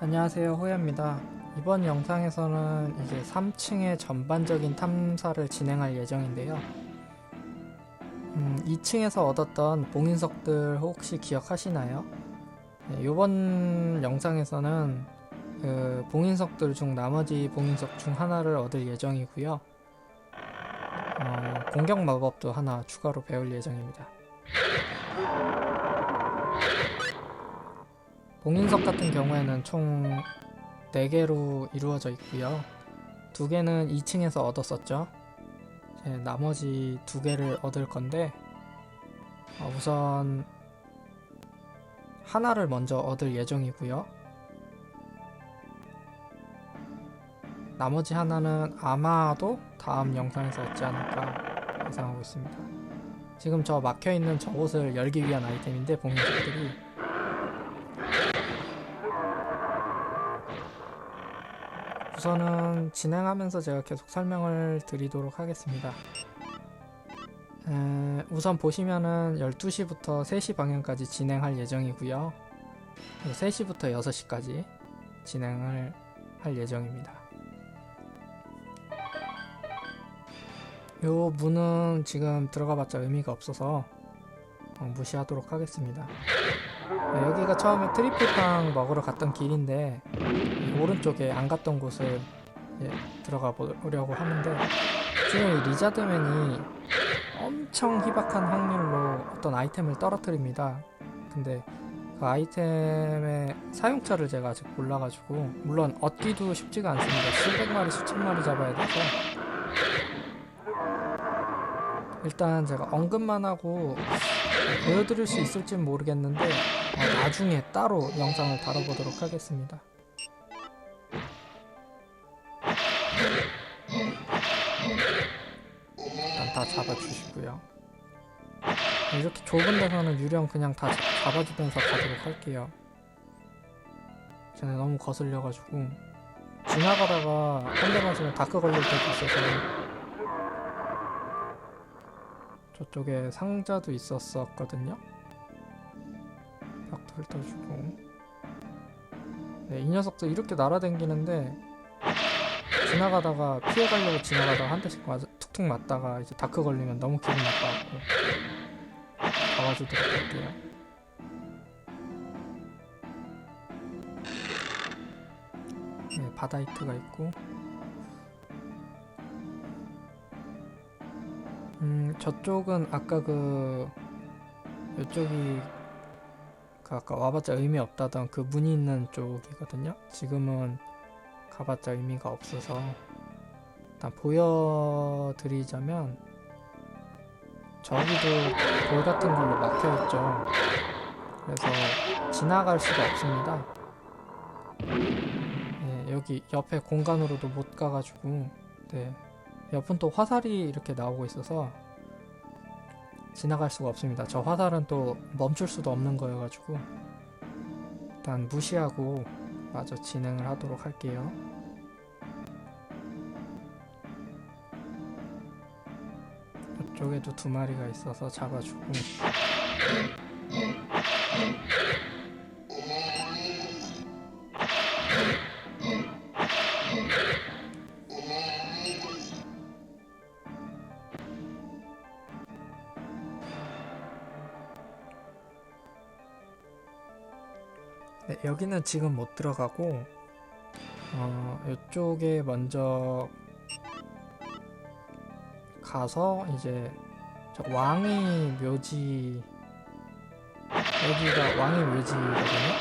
안녕하세요 호야입니다. 이번 영상에서는 이제 3층의 전반적인 탐사를 진행할 예정인데요. 음, 2층에서 얻었던 봉인석들 혹시 기억하시나요? 네, 이번 영상에서는 그 봉인석들 중 나머지 봉인석 중 하나를 얻을 예정이고요. 어, 공격 마법도 하나 추가로 배울 예정입니다 봉인석 같은 경우에는 총 4개로 이루어져 있고요. 두 개는 2층에서 얻었었죠. 나머지 두 개를 얻을 건데 어, 우선 하나를 먼저 얻을 예정이고요. 나머지 하나는 아마도 다음 영상에서 얻지 않을까 예상하고 있습니다. 지금 저 막혀 있는 저곳을 열기 위한 아이템인데 봉인석들이 우선은 진행하면서 제가 계속 설명을 드리도록 하겠습니다. 에, 우선 보시면은 12시부터 3시 방향까지 진행할 예정이고요. 3시부터 6시까지 진행을 할 예정입니다. 요 문은 지금 들어가봤자 의미가 없어서 어, 무시하도록 하겠습니다. 네, 여기가 처음에 트리플빵 먹으러 갔던 길인데 이 오른쪽에 안 갔던 곳을 예, 들어가 보려고 하는데 지금 이 리자드맨이 엄청 희박한 확률로 어떤 아이템을 떨어뜨립니다. 근데 그 아이템의 사용처를 제가 아직 몰라가지고 물론 얻기도 쉽지가 않습니다. 수백 마리, 수천 마리 잡아야 돼서 일단 제가 언급만 하고 보여드릴 수 있을지 모르겠는데 어, 나중에 따로 영상을 다뤄보도록 하겠습니다. 일단 다 잡아주시고요. 이렇게 좁은 데서는 유령 그냥 다 잡- 잡아주면서 가도록 할게요. 전에 너무 거슬려가지고 지나가다가 한 대 맞으면 다크 걸릴 때도 있어서 저쪽에 상자도 있었었거든요. 벽도 훑어주고. 네, 이 녀석도 이렇게 날아다니는데 지나가다가 피해가려고 지나가다가 한 대씩 맞아, 툭툭 맞다가 이제 다크 걸리면 너무 기분 나빠갖고 잡아주도록 할게요. 네, 바다이트가 있고 음, 저쪽은 아까 그 이쪽이 그 아까 와봤자 의미 없다던 그 문이 있는 쪽이거든요. 지금은 가봤자 의미가 없어서 일단 보여드리자면 저기도 돌 같은 걸로 막혀 있죠. 그래서 지나갈 수가 없습니다. 네, 여기 옆에 공간으로도 못 가가지고 네, 옆은 또 화살이 이렇게 나오고 있어서 지나갈 수가 없습니다. 저 화살은 또 멈출 수도 없는 거여가지고 일단 무시하고 마저 진행을 하도록 할게요. 이쪽에도 두 마리가 있어서 잡아주고 네, 여기는 지금 못 들어가고 어, 이쪽에 먼저 가서 이제 저 왕의 묘지 여기가 왕의 묘지거든요.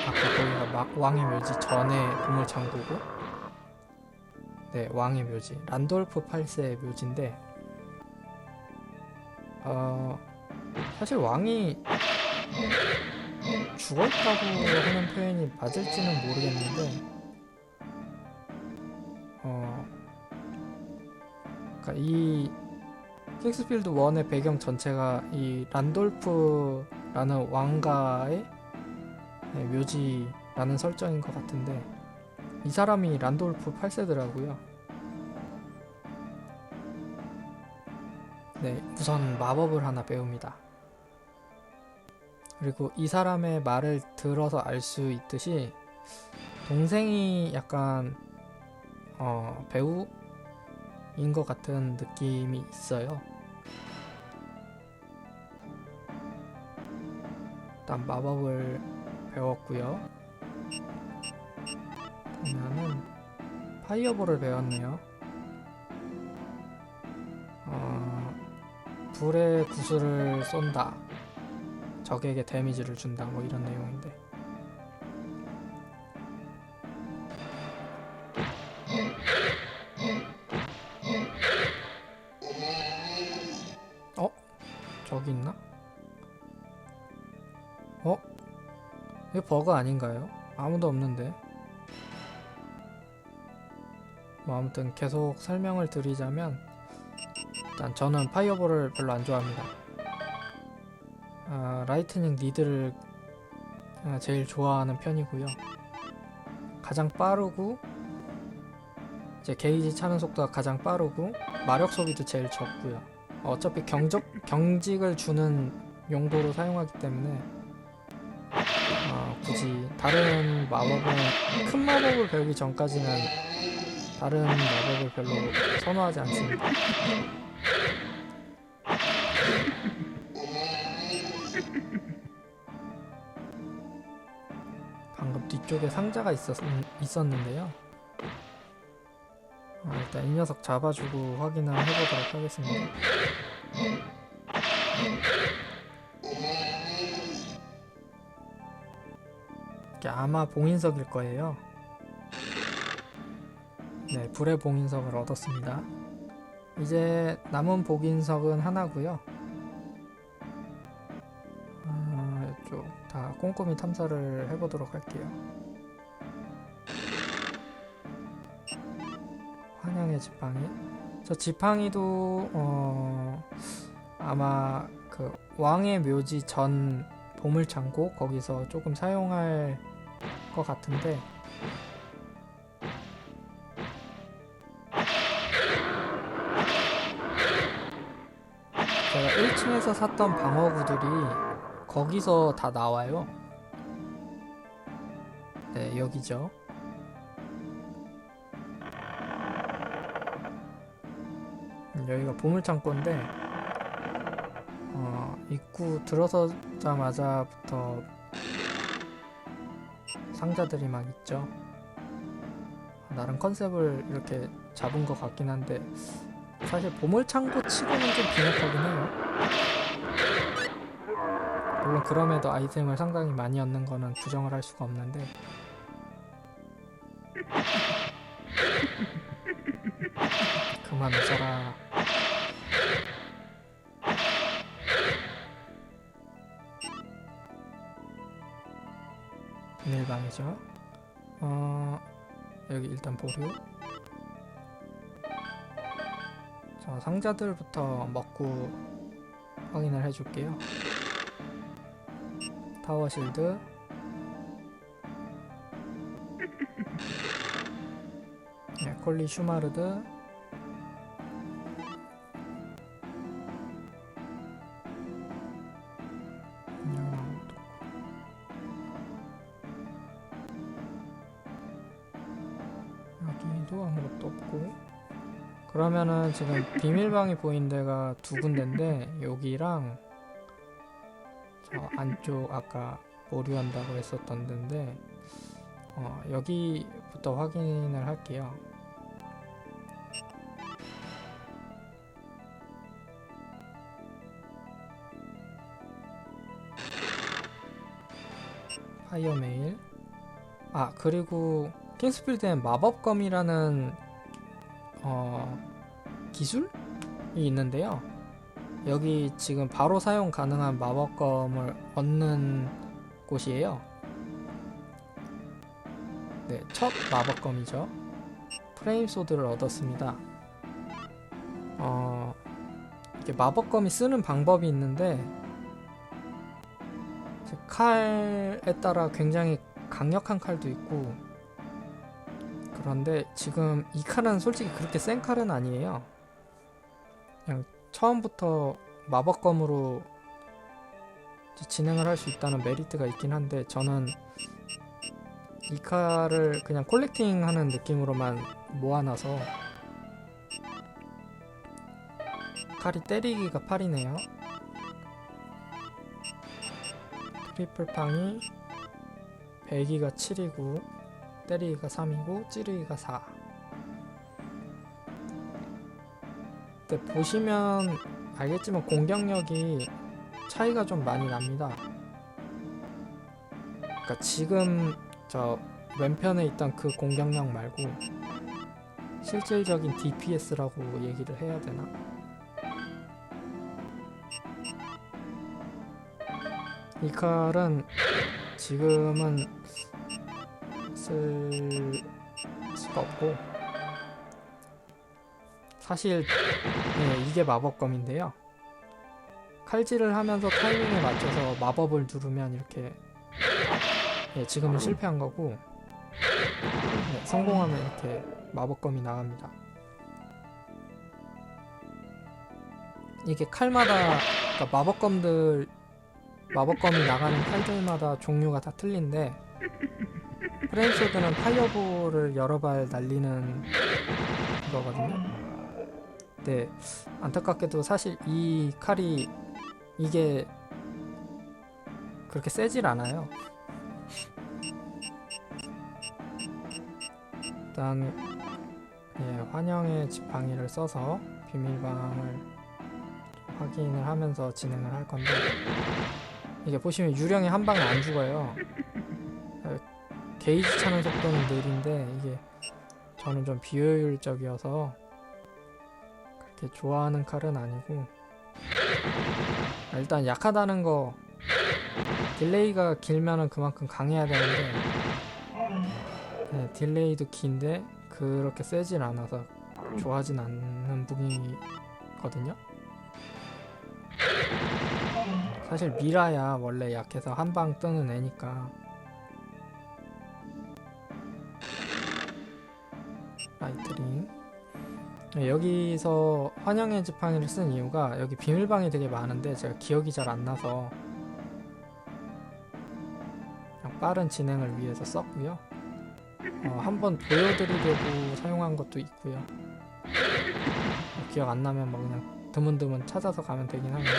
아까 거기가 막 왕의 묘지 전에 보물 창고고 네 왕의 묘지 란돌프 8세의 묘지인데 어 사실 왕이 죽었다고 하는 표현이 맞을지는 모르겠는데 어 그러니까 이 킥스필드 1의 배경 전체가 이 란돌프라는 왕가의 네, 묘지라는 설정인 것 같은데 이 사람이 란돌프 8세더라고요. 네, 우선 마법을 하나 배웁니다. 그리고 이 사람의 말을 들어서 알 수 있듯이 동생이 약간 어, 배우인 것 같은 느낌이 있어요. 일단 마법을 배웠고요. 보면은 파이어볼을 배웠네요. 어, 불의 구슬을 쏜다. 적에게 데미지를 준다. 뭐 이런 내용인데. 어? 저기 있나? 어? 이거 버그 아닌가요? 아무도 없는데. 뭐 아무튼 계속 설명을 드리자면 일단 저는 파이어볼을 별로 안 좋아합니다. 아, 라이트닝 리드를 아, 제일 좋아하는 편이고요. 가장 빠르고 이제 게이지 차는 속도가 가장 빠르고 마력 소비도 제일 적고요. 어차피 경적 경직을 주는 용도로 사용하기 때문에 어, 굳이 다른 마법은 큰 마법을 배우기 전까지는 다른 마법을 별로 선호하지 않습니다. 뒤쪽에 상자가 있었, 있었는데요. 아, 일단 이 녀석 잡아주고 확인을 해보도록 하겠습니다. 이게 아마 봉인석일 거예요. 네, 불의 봉인석을 얻었습니다. 이제 남은 봉인석은 하나고요. 아, 이쪽 다 꼼꼼히 탐사를 해보도록 할게요. 지팡이. 저 지팡이도 어, 아마 그 왕의 묘지 전 보물 창고 거기서 조금 사용할 것 같은데 제가 1층에서 샀던 방어구들이 거기서 다 나와요. 네, 여기죠. 여기가 보물창고인데 어, 입구 들어서자마자부터 상자들이 막 있죠. 나름 컨셉을 이렇게 잡은 것 같긴 한데 사실 보물창고 치고는 좀 빈약하긴 해요. 물론 그럼에도 아이템을 상당히 많이 얻는 거는 부정을 할 수가 없는데 그만 웃어라. 비밀방이죠. 어 여기 일단 보류. 자, 상자들부터 먹고 확인을 해줄게요. 타워 실드. 네, 콜리 슈마르드. 지금 비밀방이 보인 데가 두 군데인데 여기랑 저 안쪽 아까 보류한다고 했었던 데인데 어, 여기부터 확인을 할게요. 파이어 메일 아 그리고 킹스필드엔 마법검이라는 어, 기술이 있는데요. 여기 지금 바로 사용 가능한 마법검을 얻는 곳이에요. 네, 첫 마법검이죠. 프레임 소드를 얻었습니다. 어, 이게 마법검이 쓰는 방법이 있는데 칼에 따라 굉장히 강력한 칼도 있고 그런데 지금 이 칼은 솔직히 그렇게 센 칼은 아니에요. 그냥 처음부터 마법검으로 진행을 할 수 있다는 메리트가 있긴 한데 저는 이 칼을 그냥 콜렉팅하는 느낌으로만 모아놔서 칼이 때리기가 8이네요. 트리플 팡이 배기가 7이고 때리기가 3이고 찌르기가 4. 근데 보시면 알겠지만 공격력이 차이가 좀 많이 납니다. 그러니까 지금 저 왼편에 있던 그 공격력 말고 실질적인 DPS라고 얘기를 해야 되나? 이 칼은 지금은 쓸 수가 없고 사실 네, 이게 마법검인데요. 칼질을 하면서 타이밍에 맞춰서 마법을 누르면 이렇게 예, 지금은 실패한 거고 네, 성공하면 이렇게 마법검이 나갑니다. 이게 칼마다 그러니까 마법검들 마법검이 나가는 칼들마다 종류가 다 틀린데 프레임소드는 파이어볼을 여러 발 날리는 거거든요. 네, 안타깝게도 사실 이 칼이 이게 그렇게 세질 않아요. 일단 예, 환영의 지팡이를 써서 비밀방을 확인을 하면서 진행을 할 건데 이게 보시면 유령이 한 방에 안 죽어요. 어, 게이지 차는 속도는 느린데 이게 저는 좀 비효율적이어서 그렇게 좋아하는 칼은 아니고. 일단 약하다는 거 딜레이가 길면은 그만큼 강해야 되는데 네, 딜레이도 긴데 그렇게 세진 않아서 좋아하진 않는 무기거든요. 사실 미라야 원래 약해서 한 방 뜨는 애니까. 라이트링. 네, 여기서 환영의 지팡이를 쓴 이유가 여기 비밀방이 되게 많은데 제가 기억이 잘 안 나서 빠른 진행을 위해서 썼고요. 어, 한번 보여드리려고 사용한 것도 있고요. 어, 기억 안 나면 뭐 그냥 드문드문 찾아서 가면 되긴 하는데.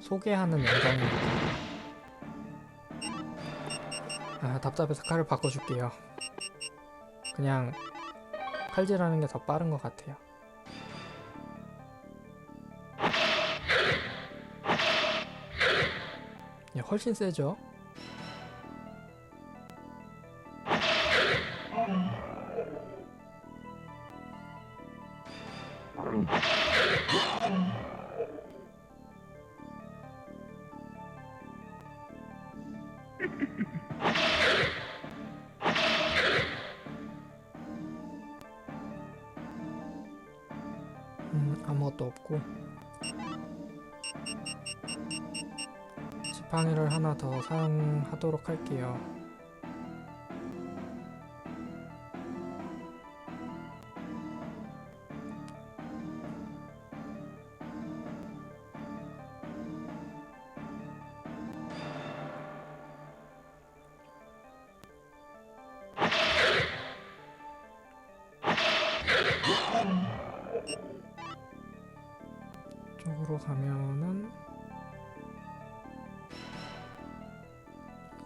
소개하는 영상이니까 아 답답해서 칼을 바꿔줄게요. 그냥 칼질하는 게 더 빠른 것 같아요. 예, 훨씬 세죠 지팡이를 하나 더 사용하도록 할게요.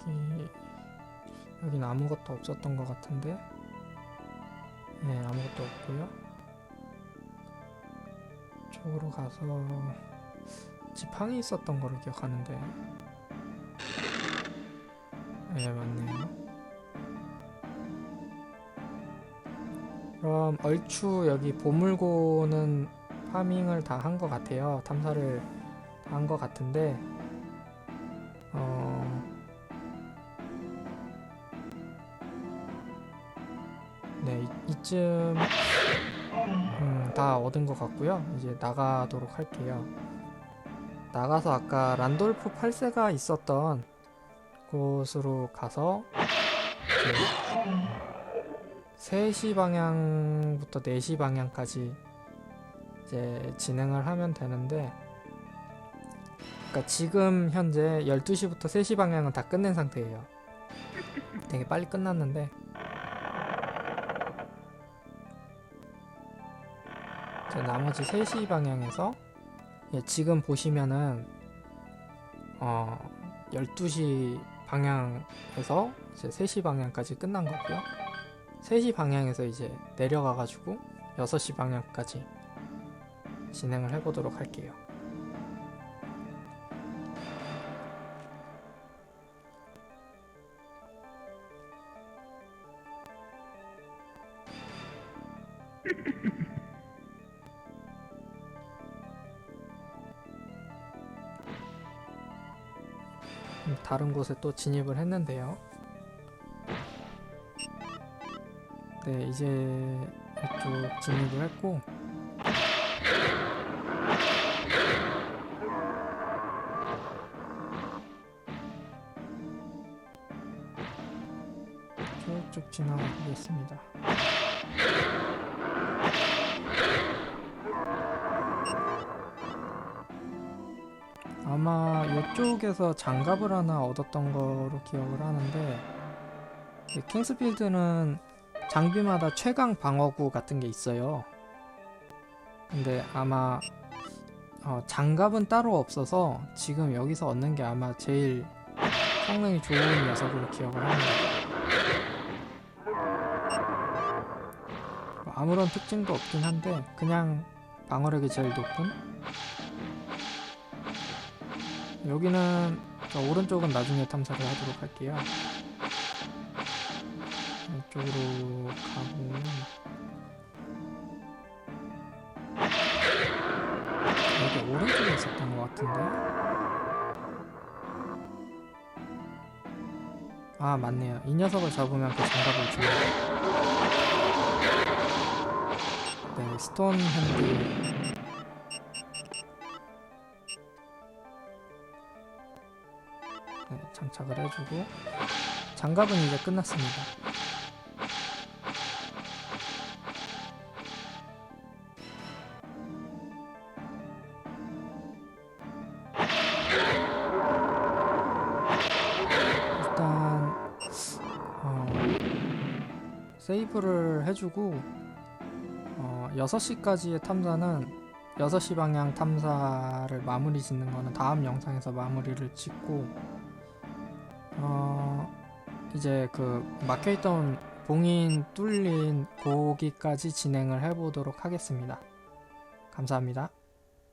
여기 여긴 아무것도 없었던 것 같은데? 네 아무것도 없고요. 쪽으로 가서 지팡이 있었던 거로 기억하는데. 네 맞네요. 그럼 얼추 여기 보물고는 파밍을 다 한 것 같아요. 탐사를 다 한 것 같은데, 네, 이, 이쯤, 음, 다 얻은 것 같고요. 이제 나가도록 할게요. 나가서 아까 란돌프 8세가 있었던 곳으로 가서, 이제 3시 방향부터 4시 방향까지 이제 진행을 하면 되는데 그러니까 지금 현재 12시부터 3시 방향은 다 끝낸 상태예요. 되게 빨리 끝났는데 자, 나머지 3시 방향에서 예, 지금 보시면은 어 12시 방향에서 이제 3시 방향까지 끝난 거고요. 3시 방향에서 이제 내려가 가지고 6시 방향까지 진행을 해보도록 할게요. 다른 곳에 또 진입을 했는데요. 네, 이제 이쪽 진입을 했고 쭉쭉 지나가보겠습니다. 아마 이쪽에서 장갑을 하나 얻었던 거로 기억을 하는데 이 킹스필드는 장비마다 최강 방어구 같은 게 있어요. 근데 아마 어, 장갑은 따로 없어서 지금 여기서 얻는 게 아마 제일 성능이 좋은 녀석으로 기억을 합니다. 뭐 아무런 특징도 없긴 한데 그냥 방어력이 제일 높은 여기는 저 오른쪽은 나중에 탐사를 하도록 할게요. 이쪽으로 가고. 여기 오른쪽에 있었던 것 같은데? 아 맞네요. 이 녀석을 잡으면 그 장갑을 주네요. 네 스톤 핸드 장착을 해주고 장갑은 이제 끝났습니다. 일단 어, 세이브를 해주고 어, 6시까지의 탐사는 6시 방향 탐사를 마무리 짓는 거는 다음 영상에서 마무리를 짓고 어, 이제 그 막혀있던 봉인 뚫린 고기까지 진행을 해보도록 하겠습니다. 감사합니다.